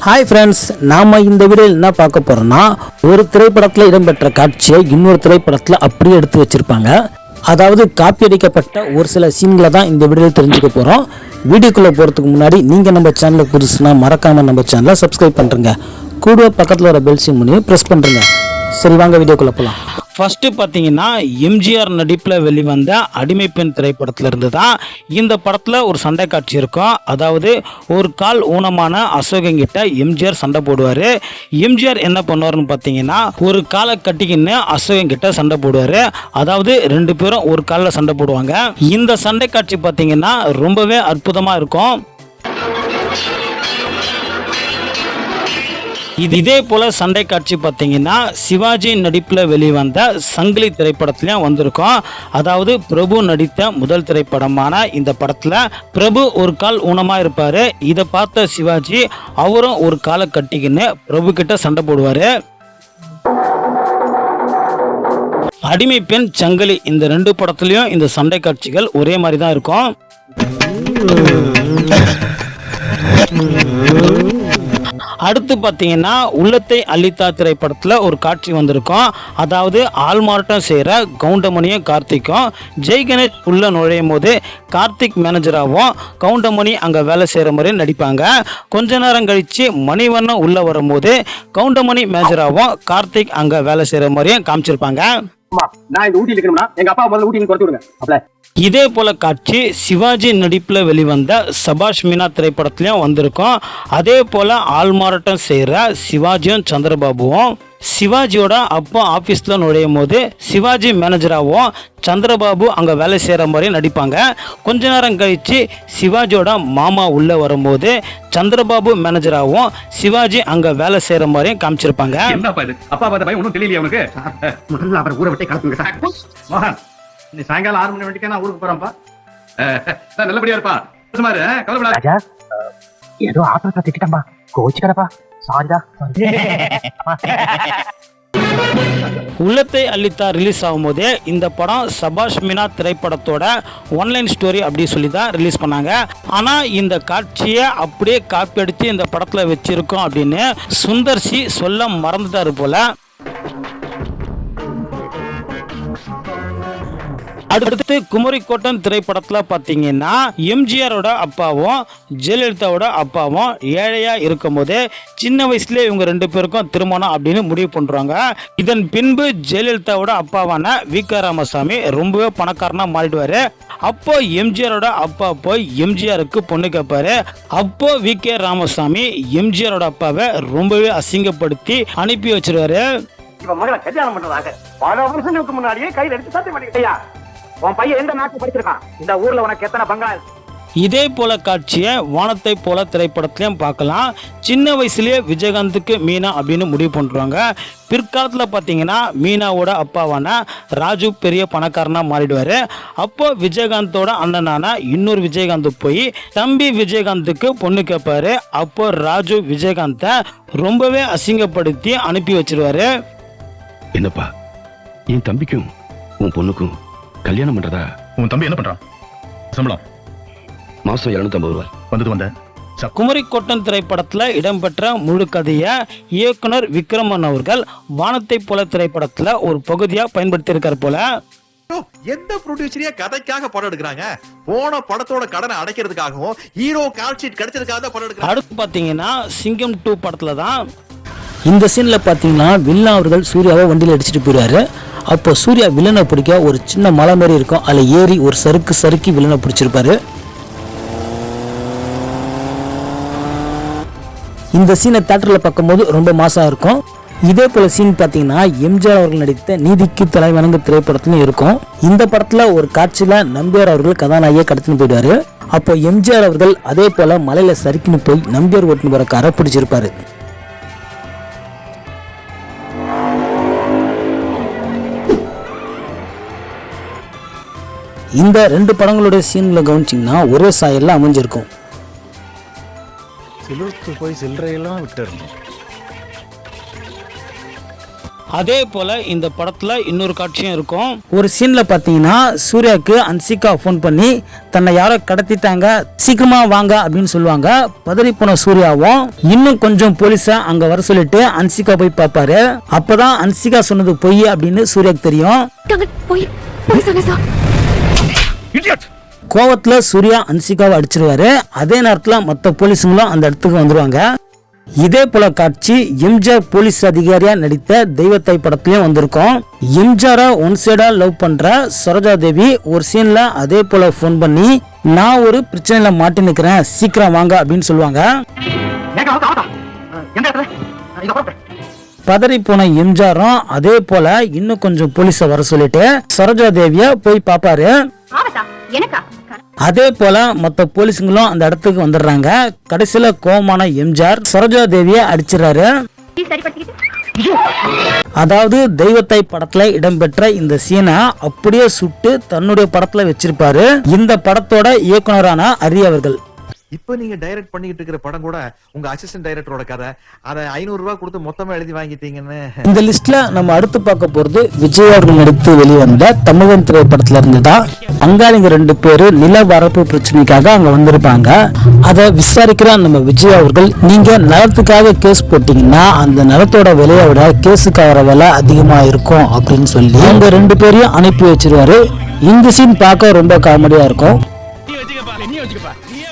Hi friends நாம் இந்த வீடியோவில் என்ன பார்க்க போகிறோம்னா ஒரு திரைப்படத்தில் இடம்பெற்ற காட்சியை இன்னொரு திரைப்படத்தில் அப்படியே எடுத்து வச்சுருப்பாங்க. அதாவது காப்பி அடிக்கப்பட்ட ஒரு சில சீன்களை தான் இந்த வீடியோவில் தெரிஞ்சுக்க போகிறோம் வீடியோக்குள்ளே போகிறதுக்கு முன்னாடி நீங்கள் நம்ம சேனலுக்கு புதுசுனா மறக்காமல் நம்ம சேனலை சப்ஸ்கிரைப் பண்ணுறங்க கூட பக்கத்தில் வர பெல் சிம் ப்ரெஸ் பண்ணுறங்க சரி வாங்க வீடியோக்குள்ளே போகலாம் ஃபர்ஸ்ட் பார்த்தீங்கன்னா எம்ஜிஆர் நடிப்பில் வெளிவந்த அடிமை பெண் திரைப்படத்தில் இருந்து தான் இந்த படத்தில் ஒரு சண்டை காட்சி இருக்கும். அதாவது ஒரு கால் ஊனமான அசோகங்கிட்ட எம்ஜிஆர் சண்டை போடுவார். எம்ஜிஆர் என்ன பண்ணுவாருன்னு பார்த்தீங்கன்னா ஒரு காலை கட்டிக்கின்னு அசோகங்கிட்ட சண்டை போடுவார். அதாவது ரெண்டு பேரும் ஒரு காலில் சண்டை போடுவாங்க. இந்த சண்டை காட்சி பார்த்தீங்கன்னா ரொம்பவே அற்புதமாக இருக்கும். இது இதே போல சண்டை காட்சி பார்த்தீங்கன்னா சிவாஜி நடிப்பில் வெளிவந்த சங்கிலி திரைப்படத்துலையும் வந்திருக்கும். அதாவது பிரபு நடித்த முதல் திரைப்படமான இந்த படத்தில் பிரபு ஒரு கால் ஊனமாக இருப்பார். இதை பார்த்த சிவாஜி அவரும் ஒரு காலை கட்டிக்கின்னு பிரபு கிட்ட சண்டை போடுவார். அடிமை பெண் சங்கிலி இந்த ரெண்டு படத்துலையும் இந்த சண்டை காட்சிகள் ஒரே மாதிரி தான் இருக்கும். அடுத்து பார்த்தீங்கன்னா உள்ளத்தை அள்ளித்தா திரைப்படத்தில் ஒரு காட்சி வந்திருக்கும். அதாவது ஆள்மாறாட்டம் செய்கிற கவுண்டமணியும் கார்த்திக்கும். ஜெய் கணேஷ் உள்ள நுழையும் போது கார்த்திக் மேனேஜராகவும் கவுண்டமணி அங்கே வேலை செய்கிற மாதிரி நடிப்பாங்க. கொஞ்ச நேரம் கழித்து மணிவண்ணன் உள்ளே வரும்போது கவுண்டமணி மேனேஜராகவும் கார்த்திக் அங்கே வேலை செய்கிற மாதிரியும் காமிச்சிருப்பாங்க. நான் இந்த ஊட்டியில் இருக்கணும்னா எங்க அப்பா முதல்ல ஊட்டியில் கொடுத்து விடுங்க அப்பல இதே போல காட்சி சிவாஜி நடிப்பில் வெளிவந்த சபாஷ் மீனா திரைப்படத்துலையும் வந்திருக்கும். அதே போல ஆள்மாறாட்டம் செய்கிற சிவாஜியும் சந்திரபாபுவும் சிவாஜியோட அப்பா ஆஃபீஸில் நுழையும் போது சிவாஜி மேனேஜராகவும் சந்திரபாபு அங்கே வேலை செய்கிற மாதிரி நடிப்பாங்க. கொஞ்ச நேரம் கழித்து சிவாஜியோட மாமா உள்ளே வரும்போது சந்திரபாபு மேனேஜராகவும் சிவாஜி அங்கே வேலை செய்கிற மாதிரியும் காமிச்சிருப்பாங்க. என்னப்பா இது? அப்பா பார்த்த பையன் ஒன்றும் தெரியலையா முதல்ல அவரை ஊரை விட்டே கலப்புங்க நீ சாயங்காலம் ஆறு மணி வரைக்கும் நான் ஊருக்கு போறேன்ப்பா. நல்லபடியா இருப்பா. சுமாரு கவலைப்படாத. ராஜா ஏதோ ஆத்திரத்தை திட்டம்பா கோச்சுக்கடப்பா சாரிடா உள்ளத்தை அள்ளித்தா ரிலீஸ் ஆகும்போதே இந்த படம் சபாஷ் மீனா திரைப்படத்தோட ஒன்லைன் ஸ்டோரி அப்படி சொல்லி தான் ரிலீஸ் பண்ணாங்க. ஆனால் இந்த காட்சியை அப்படியே காப்பி அடித்து இந்த படத்தில் வச்சிருக்கோம் அப்படின்னு சுந்தர் சி சொல்ல மறந்துட்டாரு போல. அடுத்து குமரிக்கோட்டன் திரைப்படத்தில் பார்த்தீங்கன்னா எம்ஜிஆரோட அப்பாவும் ஜெயலலிதாவோட அப்பாவும் ஏழையா இருக்கும்போது சின்ன வயசுல இவங்க ரெண்டு பேருக்கும் திருமணம் அப்படின்னு முடிவு பண்றாங்க. இதன் பின்பு ஜெயலலிதாவோட அப்பாவான வி. க. ராமசாமி ரொம்பவே பணக்காரனா மாறிடுவாரு. அப்போ எம்ஜிஆரோட அப்பா போய் எம்ஜிஆருக்கு பொண்ணு கேட்பாரு அப்போ வி. கே. ராமசாமி எம்ஜிஆரோட அப்பாவை ரொம்பவே அசிங்கப்படுத்தி அனுப்பி வச்சிருவாரு. இவன் மகளை கல்யாணம் பண்றதாக பல வருஷங்களுக்கு முன்னாடியே கையில் எடுத்து சத்தியம் பண்ணிக்கிட்டயா உன் பையன் எந்த நாட்டு படிச்சிருக்கான்? இந்த ஊர்ல உனக்கு எத்தனை பங்களா? இருக்கு? இதே போல காட்சியை வானத்தை போல திரைப்படத்திலையும் பார்க்கலாம். சின்ன வயசுலயே விஜயகாந்துக்கு மீனா அப்படின்னு முடிவு பண்ணுறாங்க பிற்காலத்தில் பார்த்தீங்கன்னா மீனாவோட அப்பாவான ராஜு பெரிய பணக்காரனாக மாறிடுவார். அப்போ விஜயகாந்தோட அண்ணனான இன்னொரு விஜயகாந்த் போய் தம்பி விஜயகாந்துக்கு பொண்ணு கேட்பாரு. அப்போ ராஜு விஜயகாந்தை ரொம்பவே அசிங்கப்படுத்தி அனுப்பி வச்சிருவாரு. என்னப்பா என் தம்பிக்கும் உன் பொண்ணுக்கும் கல்யாணம் பண்றதா? உன் தம்பி என்ன பண்றான்? சம்பளம்? மாசம் இருநூத்தம்பது ரூபாய். வந்தது வந்த. குமரிக்கோட்டன் திரைப்படத்தில் இடம்பெற்ற முழு கதையை இயக்குனர் விக்ரமன் அவர்கள் வானத்தை போல திரைப்படத்தில் ஒரு பகுதியாக பயன்படுத்தியிருக்கார் போல. எந்த ப்ரொடியூசரையே கதைக்காக படம் எடுக்கிறாங்க? போன படத்தோட கடனை அடைக்கிறதுக்காகவும் ஹீரோ கால் ஷீட் கிடைச்சதுக்காக தான் படம் எடுக்கிறாங்க. அடுத்து பார்த்தீங்கன்னா சிங்கம் டூ படத்தில் தான் இந்த சீனில் பார்த்தீங்கன்னா வில்லா அவர்கள் சூர்யாவை வண்டியில் அடிச்சுட்டு போயிடுவாரு. அப்போ சூர்யா வில்லனை பிடிக்க ஒரு சின்ன மலை மாதிரி இருக்கும். அதில் ஏறி ஒரு சறுக்கு சறுக்கி வில்லனை பிடிச்சிருப்பாரு. இந்த சீனை தேட்டரில் பார்க்கும்போது ரொம்ப மாசாக இருக்கும். இதே போல சீன் பார்த்தீங்கன்னா எம்ஜிஆர் அவர்கள் நடித்த நீதிக்கு தலைவணங்கு திரைப்படத்துலையும் இருக்கும். இந்த படத்தில் ஒரு காட்சியில் நம்பியார் அவர்கள் கதாநாயகியை கடத்தின்னு போயிடுவாரு. அப்போ எம்ஜிஆர் அவர்கள் அதே போல மலையில சறுக்கின்னு போய் நம்பியார் ஓட்டுன்னு போற காரை பிடிச்சிருப்பாரு இந்த ரெண்டு படங்களுடைய சீன்ல கவனிச்சிங்கன்னா ஒரே சாயல்ல அமைஞ்சிருக்கும். சிலுக்கு போய் சில்லறையெல்லாம் விட்டு இருந்தோம் அதே போல இந்த படத்துல இன்னொரு காட்சியும் இருக்கும். ஒரு சீன்ல பாத்தீங்கன்னா சூர்யாவுக்கு அன்சிகா ஃபோன் பண்ணி தன்னை யாரோ கடத்திட்டாங்க சீக்கிரமா வாங்க அப்படின்னு சொல்லுவாங்க. பதறி போன சூர்யாவும் இன்னும் கொஞ்சம் போலீஸை அங்க வர சொல்லிட்டு அன்சிகா போய் பார்ப்பாரு அப்பதான் அன்சிகா சொன்னது பொய் அப்படின்னு சூர்யாக்கு தெரியும். கோவத்துல சூர்யா அன்சிகாவை அடிச்சிருவாரு. அதே நேரத்துல மற்ற போலீஸுங்களும் அந்த இடத்துக்கு வந்துருவாங்க. இதே போல காட்சி எம்ஜிஆர் போலீஸ் அதிகாரியா நடித்த தெய்வத்தை படத்துலயும் வந்திருக்கும். எம்ஜிஆரை ஒன் சைடா லவ் பண்ற சரோஜா தேவி ஒரு சீன்ல அதே போல ஃபோன் பண்ணி நான் ஒரு பிரச்சனையில மாட்டி நிக்கிறேன். சீக்கிரம் வாங்க அப்படின்னு சொல்லுவாங்க. பதறி போன எம்ஜிஆரும் அதே போல இன்னும் கொஞ்சம் போலீஸை வர சொல்லிட்டு சரோஜா தேவிய போய் பாப்பாரு. அதே போல மொத்த போலீஸுங்களும் அந்த இடத்துக்கு வந்துடுறாங்க. கடைசியில கோவமான எம்ஜிஆர் சரோஜா தேவியை அடிச்சிடறாரு. அதாவது தெய்வத்தை படத்துல இடம்பெற்ற இந்த சீனை அப்படியே சுட்டு தன்னுடைய படத்துல வச்சிருப்பாரு. இந்த படத்தோட இயக்குனரான அரி அவர்கள். இப்ப நீங்க டைரக்ட் பண்ணிட்டு இருக்கிற படம் கூட உங்க அசிஸ்டன்ட் டைரக்டரோட கதை. அதை ஐநூறு ரூபாய் கொடுத்து மொத்தமா எழுதி வாங்கிட்டீங்கன்னு. இந்த லிஸ்ட்ல நம்ம அடுத்து பார்க்க போறது விஜய் அவர்கள் நடித்து வெளிவந்த தமிழன் திரைப்படத்துல இருந்து தான் பங்காளிங்க ரெண்டு பேரு நில வரப்பு பிரச்சனைக்காக அங்க வந்திருப்பாங்க. அதை விசாரிக்கிற நம்ம விஜய் அவர்கள் நீங்க நிலத்துக்காக கேஸ் போட்டீங்கன்னா அந்த நிலத்தோட விலையை விட கேஸுக்காகிற விலை அதிகமா இருக்கும் அப்படின்னு சொல்லி அவங்க ரெண்டு பேரையும் அனுப்பி வச்சிருவாரு. இந்த சீன் பார்க்க ரொம்ப காமெடியா இருக்கும்.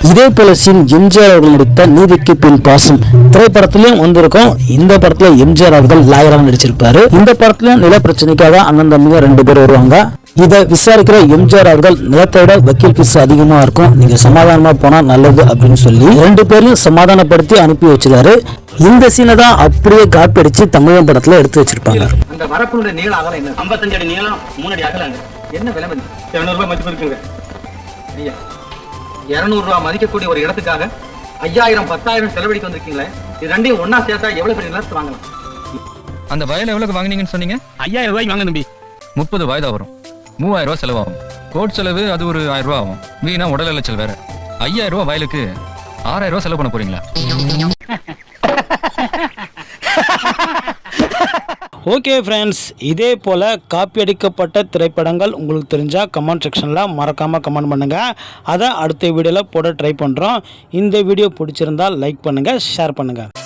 இதே போல சீன் எம்ஜிஆர் அவர்கள் நடித்த நீதிக்கு பின் பாசம் திரைப்படத்திலையும் வந்திருக்கும். இந்த படத்துல எம்ஜிஆர் அவர்கள் லாயராக நடிச்சிருப்பாரு. இந்த படத்திலும் நில பிரச்சனைக்காக அண்ணன் தம்பிங்க ரெண்டு பேர் வருவாங்க. இதை விசாரிக்கிற எம்ஜிஆர் அவர்கள் நிலத்தோட வக்கீல் ஃபீஸ் அதிகமா இருக்கும். நீங்க சமாதானமா போனா நல்லது அப்படின்னு சொல்லி ரெண்டு பேரையும் சமாதானப்படுத்தி அனுப்பி வச்சிருக்காரு. இந்த சீனை தான் அப்படியே காப்பி அடிச்சு தமிழன் படத்துல எடுத்து வச்சிருப்பாங்க. அந்த வரப்புடைய நீளம் அகலம் என்ன? ஐம்பத்தஞ்சு அடி நீளம் மூணு அடி அகலங்க என்ன விலை மதி இருநூறு ரூபாய் மதிப்பு இருக்குங்க. ஐயா. இருநூறு ரூபாய் மதிக்கக்கூடிய ஒரு இடத்துக்காக ஐயாயிரம் பத்தாயிரம் செலவழிக்க வந்திருக்கீங்களே. இது ரெண்டையும் ஒண்ணா சேர்த்தா எவ்வளவு பெரிய நிலத்தை வாங்கலாம்? அந்த வயல் எவ்வளவுக்கு வாங்குனீங்கன்னு சொன்னீங்க? ஐயாயிரம் ரூபாய்க்கு வாங்க தம்பி. முப்பது வாய்தா வரும். மூவாயிரம் ரூபாய் செலவாகும். கோட் செலவு அது ஒரு ஆயிரம் ரூபாய் ஆகும். வீணா உடல் அலைச்சல் வேற. ஐயாயிரம் ரூபாய் வயலுக்கு ஆறாயிரம் ரூபாய் செலவு பண்ண போறீங்களா? ஓகே ஃப்ரெண்ட்ஸ் இதே போல் காப்பி அடிக்கப்பட்ட திரைப்படங்கள் உங்களுக்கு தெரிஞ்சால் கமெண்ட் செக்ஷனில் மறக்காமல் கமெண்ட் பண்ணுங்கள் அதை அடுத்த வீடியோவில் போட ட்ரை பண்ணுறோம் இந்த வீடியோ பிடிச்சிருந்தால் லைக் பண்ணுங்கள் ஷேர் பண்ணுங்கள்